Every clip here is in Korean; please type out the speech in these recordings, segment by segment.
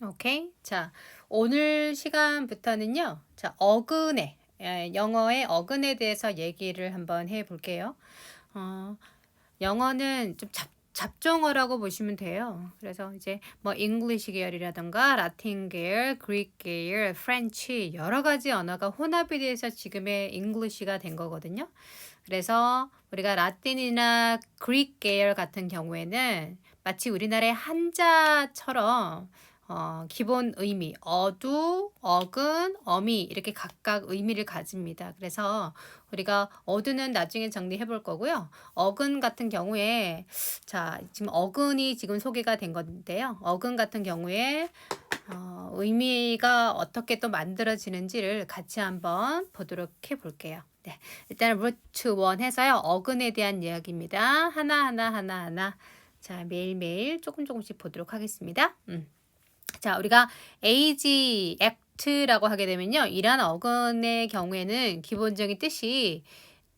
오케이. 자, 오늘 시간부터는요. 자, 어근에 에, 영어의 어근에 대해서 얘기를 한번 해 볼게요. 어, 영어는 좀 잡, 잡종어라고 보시면 돼요. 그래서 이제 뭐 잉글리시 계열이라던가 라틴 계열, 그릭 계열, 프렌치 여러 가지 언어가 혼합이 돼서 지금의 잉글리시가 된 거거든요. 그래서 우리가 라틴이나 그릭 계열 같은 경우에는 마치 우리나라의 한자처럼 어, 기본 의미, 어두, 어근, 어미 이렇게 각각 의미를 가집니다. 그래서 우리가 어두는 나중에 정리해 볼 거고요. 어근 같은 경우에 자, 지금 어근이 지금 소개가 된 건데요. 어근 같은 경우에 어, 의미가 어떻게 또 만들어지는지를 같이 한번 보도록 해 볼게요. 네. 일단 루트 원 해서요. 어근에 대한 이야기입니다. 하나 하나 하나 하나 자, 매일매일 조금 조금씩 보도록 하겠습니다. 음. 자, 우리가 age act라고 하게 되면요. 이란 어근의 경우에는 기본적인 뜻이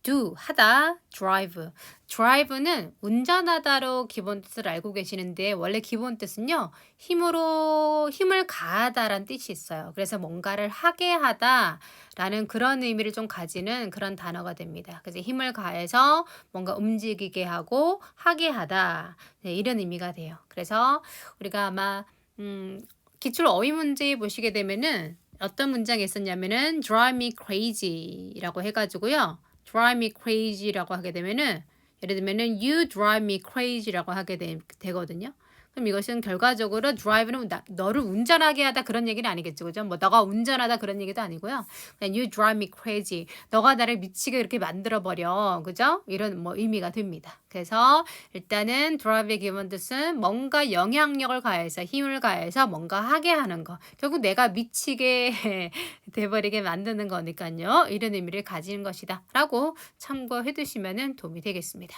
do 하다, drive. drive는 운전하다로 기본 뜻을 알고 계시는데 원래 기본 뜻은요. 힘으로 힘을 가하다라는 뜻이 있어요. 그래서 뭔가를 하게 하다라는 그런 의미를 좀 가지는 그런 단어가 됩니다. 그래서 힘을 가해서 뭔가 움직이게 하고 하게 하다. 네, 이런 의미가 돼요. 그래서 우리가 아마 음, 기출 어휘 문제 보시게 되면은 어떤 문장이 있었냐면은 drive me crazy라고 해가지고요. drive me crazy라고 하게 되면은 예를 들면은 you drive me crazy라고 하게 되, 되거든요. 그럼 이것은 결과적으로 드라이브는 나, 너를 운전하게 하다 그런 얘기는 아니겠죠. 그죠? 뭐 너가 운전하다 그런 얘기도 아니고요. 그냥 you drive me crazy. 너가 나를 미치게 이렇게 만들어 버려. 그죠? 이런 뭐 의미가 됩니다. 그래서 일단은 drive의 기본 뜻은 뭔가 영향력을 가해서 힘을 가해서 뭔가 하게 하는 거. 결국 내가 미치게 돼버리게 만드는 거니까요. 이런 의미를 가지는 것이다. 라고 참고해 두시면 도움이 되겠습니다.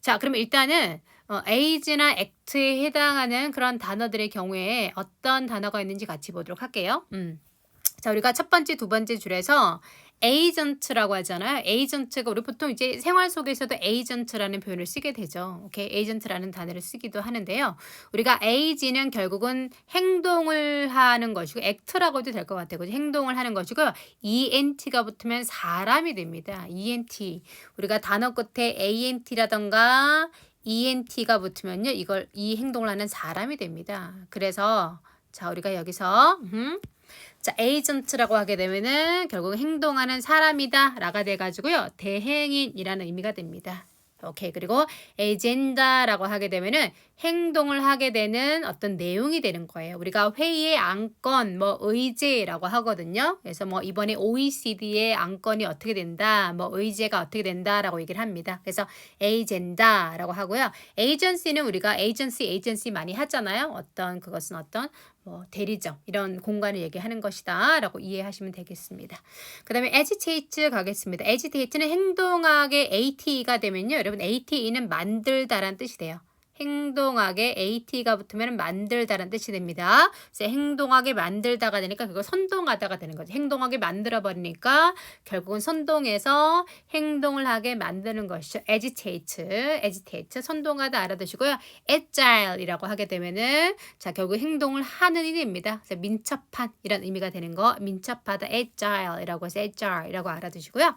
자, 그럼 일단은 어, age나 act에 해당하는 그런 단어들의 경우에 어떤 단어가 있는지 같이 보도록 할게요. 음. 자, 우리가 첫 번째, 두 번째 줄에서 에이전트라고 하잖아요. 에이전트가 우리 보통 이제 생활 속에서도 에이전트라는 표현을 쓰게 되죠. 오케이. 에이전트라는 단어를 쓰기도 하는데요. 우리가 에이지는 결국은 행동을 하는 것이고 액트라고 해도 될 것 같아요. 행동을 하는 것이고요. ENT가 붙으면 사람이 됩니다. ENT. 우리가 단어 끝에 ANT라던가 ENT가 붙으면요. 이걸 이 행동을 하는 사람이 됩니다. 그래서 자, 우리가 여기서 음, 자, 에이전트라고 하게 되면은 결국 행동하는 사람이다 라가 돼 가지고요. 대행인이라는 의미가 됩니다. 오케이. 그리고 에젠다라고 하게 되면은 행동을 하게 되는 어떤 내용이 되는 거예요. 우리가 회의의 안건, 뭐 의제라고 하거든요. 그래서 뭐 이번에 OECD의 안건이 어떻게 된다, 뭐 의제가 어떻게 된다라고 얘기를 합니다. 그래서 에이젠다라고 하고요. 에이전시는 우리가 에이전시, 에이전시 많이 하잖아요. 어떤 그것은 어떤 뭐 대리점 이런 공간을 얘기하는 것이다 라고 이해하시면 되겠습니다. 그 다음에 agitate 가겠습니다. agitate는 행동하게 AT가 되면요. 여러분 AT는 만들다라는 뜻이 돼요. 행동하게 AT가 붙으면 만들다라는 뜻이 됩니다. 행동하게 만들다가 되니까 그거 선동하다가 되는 거죠. 행동하게 만들어 버리니까 결국은 선동해서 행동을 하게 만드는 것이죠. agitate, agitate, 선동하다 알아두시고요. agile이라고 하게 되면은 자 결국 행동을 하는 이 됩니다. 그래서 민첩한 이런 의미가 되는 거, 민첩하다, agile이라고 해서 agile이라고 알아두시고요.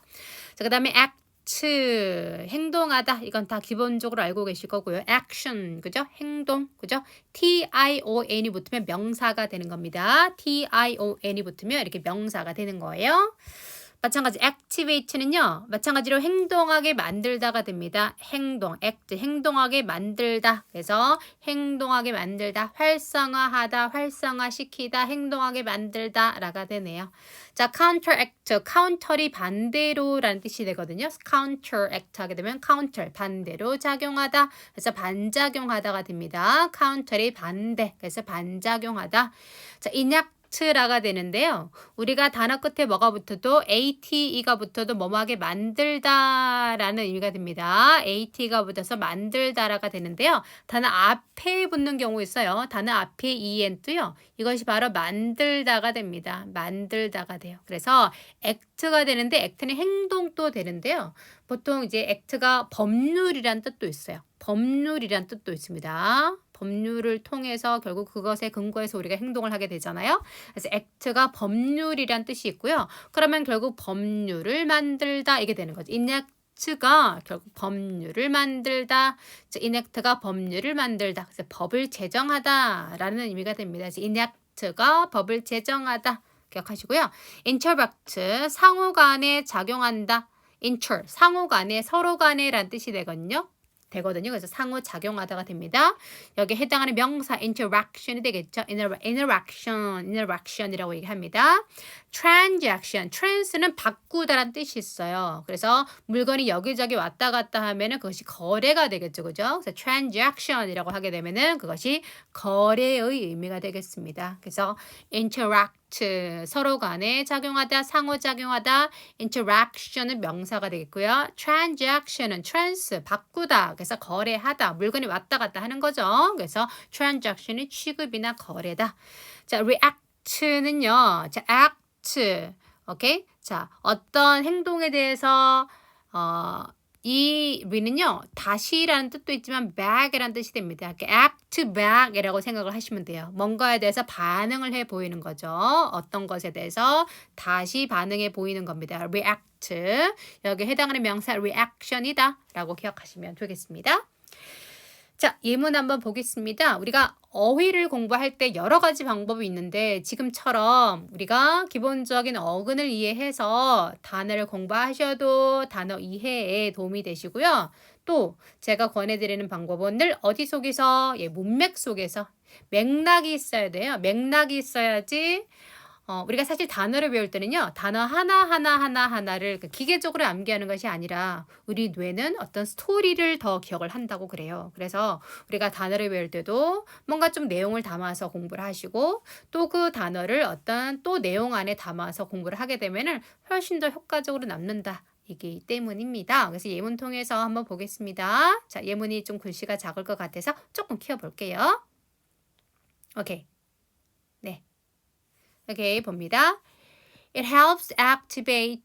자 그다음에 act 츠 행동하다 이건 다 기본적으로 알고 계실 거고요. action 그죠? 행동 그죠? T I O N이 붙으면 명사가 되는 겁니다. T I O N이 붙으면 이렇게 명사가 되는 거예요. 마찬가지 activate는요. 마찬가지로 행동하게 만들다가 됩니다. 행동, act, 행동하게 만들다. 그래서 행동하게 만들다, 활성화하다, 활성화시키다, 행동하게 만들다 라가 되네요. 자, counteract, counter이 반대로라는 뜻이 되거든요. counteract 하게 되면 counter, 반대로 작용하다. 그래서 반작용하다가 됩니다. counter이 반대, 그래서 반작용하다. 자, enact 트라가 되는데요. 우리가 단어 끝에 뭐가 붙어도 ATE가 붙어도 뭐뭐하게 만들다라는 의미가 됩니다. AT가 붙어서 만들다라가 되는데요. 단어 앞에 붙는 경우 있어요. 단어 앞에 EN도요. 이것이 바로 만들다가 됩니다. 만들다가 돼요. 그래서 액트가 되는데 액트는 행동도 되는데요. 보통 이제 액트가 법률이란 뜻도 있어요. 법률이란 뜻도 있습니다. 법률을 통해서 결국 그것에 근거해서 우리가 행동을 하게 되잖아요. 그래서 act가 법률이란 뜻이 있고요. 그러면 결국 법률을 만들다 이게 되는 거죠. enact가 결국 법률을 만들다. enact가 법률을 만들다. 그래서 법을 제정하다라는 의미가 됩니다. enact가 법을 제정하다. 기억하시고요. interact 상호 간에 작용한다. inter 상호 간에 서로 간에란 뜻이 되거든요. 되거든요. 그래서 상호 작용하다가 됩니다. 여기 해당하는 명사 interaction이 되겠죠. inter, interaction, interaction이라고 얘기합니다. transaction, trans는 바꾸다란 뜻이 있어요. 그래서 물건이 여기저기 왔다 갔다 하면은 그것이 거래가 되겠죠. 그죠? 그래서 transaction이라고 하게 되면은 그것이 거래의 의미가 되겠습니다. 그래서 interact 서로 간에 작용하다, 상호작용하다, interaction은 명사가 되겠고요. transaction은 trans, 바꾸다, 그래서 거래하다, 물건이 왔다 갔다 하는 거죠. 그래서 transaction이 취급이나 거래다. 자, react는요, 자, act, 오케이? 자, 어떤 행동에 대해서 어, 이 re는요 다시라는 뜻도 있지만 back이라는 뜻이 됩니다. act back이라고 생각을 하시면 돼요. 뭔가에 대해서 반응을 해 보이는 거죠. 어떤 것에 대해서 다시 반응해 보이는 겁니다. react 여기 해당하는 명사 reaction이다라고 기억하시면 되겠습니다. 자, 예문 한번 보겠습니다. 우리가 어휘를 공부할 때 여러 가지 방법이 있는데 지금처럼 우리가 기본적인 어근을 이해해서 단어를 공부하셔도 단어 이해에 도움이 되시고요. 또 제가 권해드리는 방법은 늘 어디 속에서 예, 문맥 속에서 맥락이 있어야 돼요. 맥락이 있어야지 어, 우리가 사실 단어를 배울 때는요, 단어 하나하나 하나하나를 그 기계적으로 암기하는 것이 아니라 우리 뇌는 어떤 스토리를 더 기억을 한다고 그래요. 그래서 우리가 단어를 배울 때도 뭔가 좀 내용을 담아서 공부를 하시고 또 그 단어를 어떤 또 내용 안에 담아서 공부를 하게 되면은 훨씬 더 효과적으로 남는다. 이기 때문입니다. 그래서 예문 통해서 한번 보겠습니다. 자, 예문이 좀 글씨가 작을 것 같아서 조금 키워볼게요. 오케이. 네. 오케이, 봅니다. It helps activate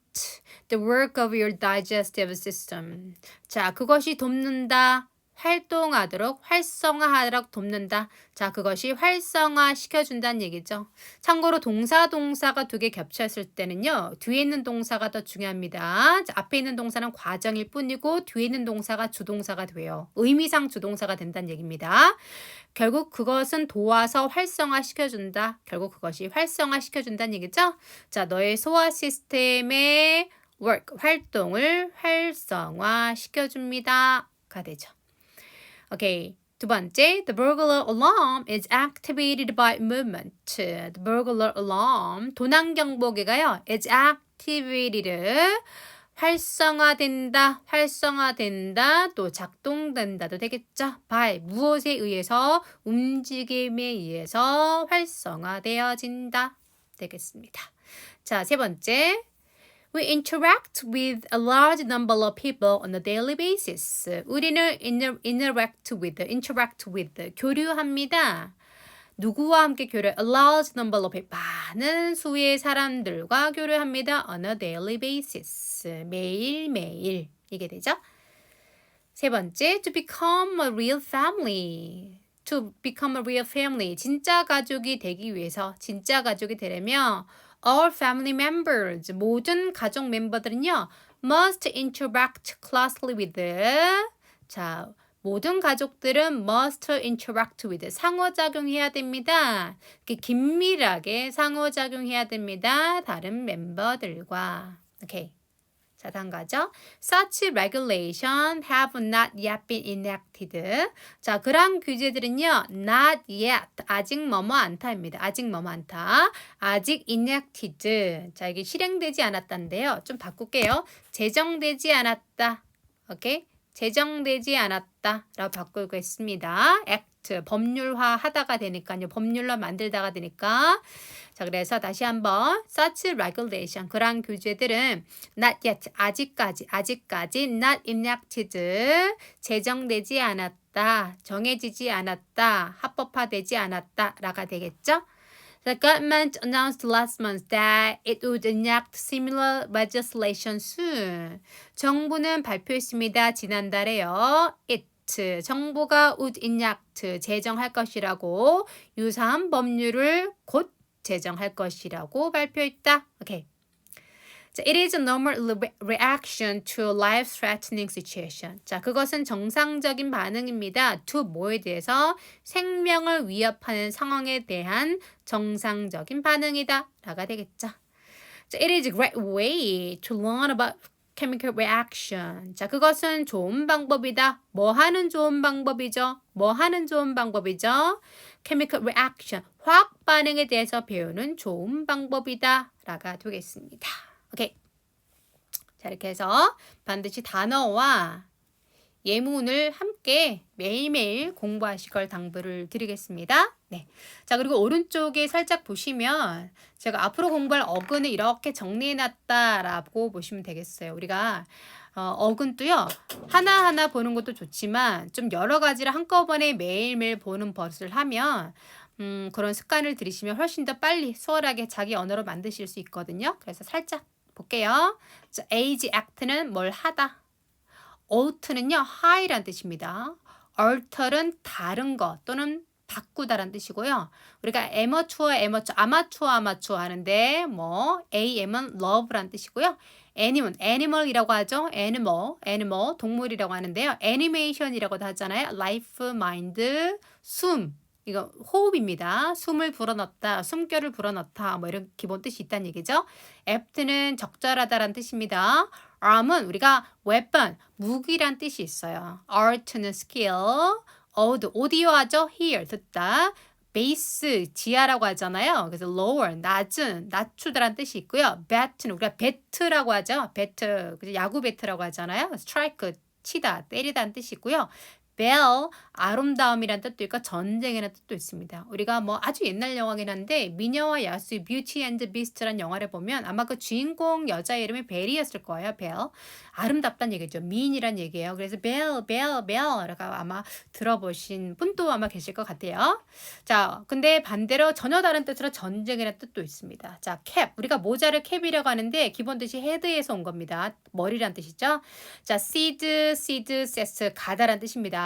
the work of your digestive system. 자, 그것이 돕는다. 활동하도록 활성화하도록 돕는다. 자, 그것이 활성화 시켜준다는 얘기죠. 참고로 동사 동사가 두 개 겹쳤을 때는요. 뒤에 있는 동사가 더 중요합니다. 자, 앞에 있는 동사는 과정일 뿐이고 뒤에 있는 동사가 주동사가 돼요. 의미상 주동사가 된다는 얘기입니다. 결국 그것은 도와서 활성화 시켜준다. 결국 그것이 활성화 시켜준다는 얘기죠. 자, 너의 소화 시스템의 work 활동을 활성화 시켜줍니다. 가 되죠. 오케이. 두 번째, the burglar alarm is activated by movement. The burglar alarm, 도난 경보기가요, is activated, 활성화된다, 활성화된다, 또 작동된다도 되겠죠. by 무엇에 의해서, 움직임에 의해서 활성화되어진다 되겠습니다. 자, 세 번째, We interact with a large number of people on a daily basis. 우리는 inter, interact with, interact with, 교류합니다. 누구와 함께 교류? A large number of people. 많은 수의 사람들과 교류합니다. On a daily basis. 매일매일. 이게 되죠. 세 번째, to become a real family. To become a real family. 진짜 가족이 되기 위해서, 진짜 가족이 되려면 all family members 모든 가족 멤버들은요 must interact closely with 자 모든 가족들은 must interact with 상호작용해야 됩니다. 긴밀하게 상호작용해야 됩니다. 다른 멤버들과 오케이. 자, 다음 가죠. Such regulation have not yet been enacted. 자, 그러한 규제들은요, not yet, 아직 뭐뭐 않다입니다. 아직 뭐뭐 않다. 아직 enacted. 자, 이게 실행되지 않았다인데요. 좀 바꿀게요. 제정되지 않았다. 오케이? 제정되지 않았다. 라고 바꾸겠습니다. act, 법률화 하다가 되니까요. 법률로 만들다가 되니까. 자, 그래서 다시 한번 such regulation 그러한 규제들은 not yet 아직까지 아직까지 not enacted 제정되지 않았다. 정해지지 않았다. 합법화되지 않았다라가 되겠죠? The government announced last month that it would enact similar legislation soon. 정부는 발표했습니다. 지난달에요. It enact 정부가 would enact 제정할 것이라고 유사한 법률을 곧 제정할 것이라고 발표했다. 오케이. 자, it is a normal re- reaction to life-threatening situation. 자, 그것은 정상적인 반응입니다. to 뭐에 대해서 생명을 위협하는 상황에 대한 정상적인 반응이다. 라가 되겠죠. 자, it is a great way to learn about chemical reaction. 자, 그것은 좋은 방법이다. 뭐 하는 좋은 방법이죠? 뭐 하는 좋은 방법이죠? chemical reaction. 화학 반응에 대해서 배우는 좋은 방법이다. 라가 되겠습니다. 오케이. 자, 이렇게 해서 반드시 단어와 예문을 함께 매일매일 공부하실 걸 당부를 드리겠습니다. 네. 자, 그리고 오른쪽에 살짝 보시면 제가 앞으로 공부할 어근을 이렇게 정리해 놨다라고 보시면 되겠어요. 우리가 어, 어근도요. 하나하나 보는 것도 좋지만 좀 여러 가지를 한꺼번에 매일매일 보는 버릇을 하면 음, 그런 습관을 들이시면 훨씬 더 빨리 수월하게 자기 언어로 만드실 수 있거든요. 그래서 살짝 볼게요. 자, age act는 뭘 하다. alter는요, high란 뜻입니다. alter은 다른 것 또는 바꾸다란 뜻이고요. 우리가 amateur, amateur, 아마추어, 아마추어 하는데 뭐 am은 love란 뜻이고요. animal, animal이라고 하죠. animal, animal, 동물이라고 하는데요. animation이라고도 하잖아요. life, mind, 숨. 이거 호흡입니다. 숨을 불어넣다, 숨결을 불어넣다, 뭐 이런 기본 뜻이 있다는 얘기죠. apt는 적절하다란 뜻입니다. arm은 우리가 weapon, 무기란 뜻이 있어요. art는 skill, aud, 오디오 하죠? hear, 듣다. 베이스, 지하라고 하잖아요. 그래서 lower, 낮은, 낮추다란 뜻이 있고요. bat는 우리가 배트라고 하죠. 배트, 야구 배트라고 하잖아요. strike, 치다, 때리다는 뜻이 있고요. Bell, 아름다움이란 뜻도 있고 전쟁이라는 뜻도 있습니다. 우리가 뭐 아주 옛날 영화긴 한데 미녀와 야수의 뷰티 앤드 비스트란 영화를 보면 아마 그 주인공 여자 이름이 벨이었을 거예요. 벨. 아름답다는 얘기죠. 미인이란 얘기예요. 그래서 벨, 벨, 벨 라고 아마 들어보신 분도 아마 계실 것 같아요. 자, 근데 반대로 전혀 다른 뜻으로 전쟁이라는 뜻도 있습니다. 자, 캡. 우리가 모자를 캡이라고 하는데 기본 뜻이 헤드에서 온 겁니다. 머리란 뜻이죠. 자, seed, seed, sets 가다란 뜻입니다.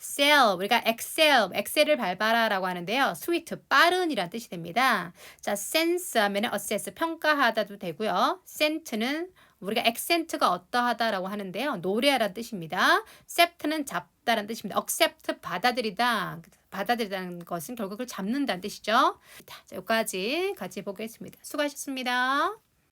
Sell 우리가 excel, excel을 밟아라라고 하는데요. swift 빠른이란 뜻이 됩니다. 자, sense 하면은 assess 평가하다도 되고요. scent는 우리가 accent가 어떠하다라고 하는데요. 노래하라는 뜻입니다. accept는 잡다라는 뜻입니다. accept 받아들이다. 받아들이다는 것은 결국 그걸 잡는다는 뜻이죠. 자, 여기까지 같이 보겠습니다. 수고하셨습니다.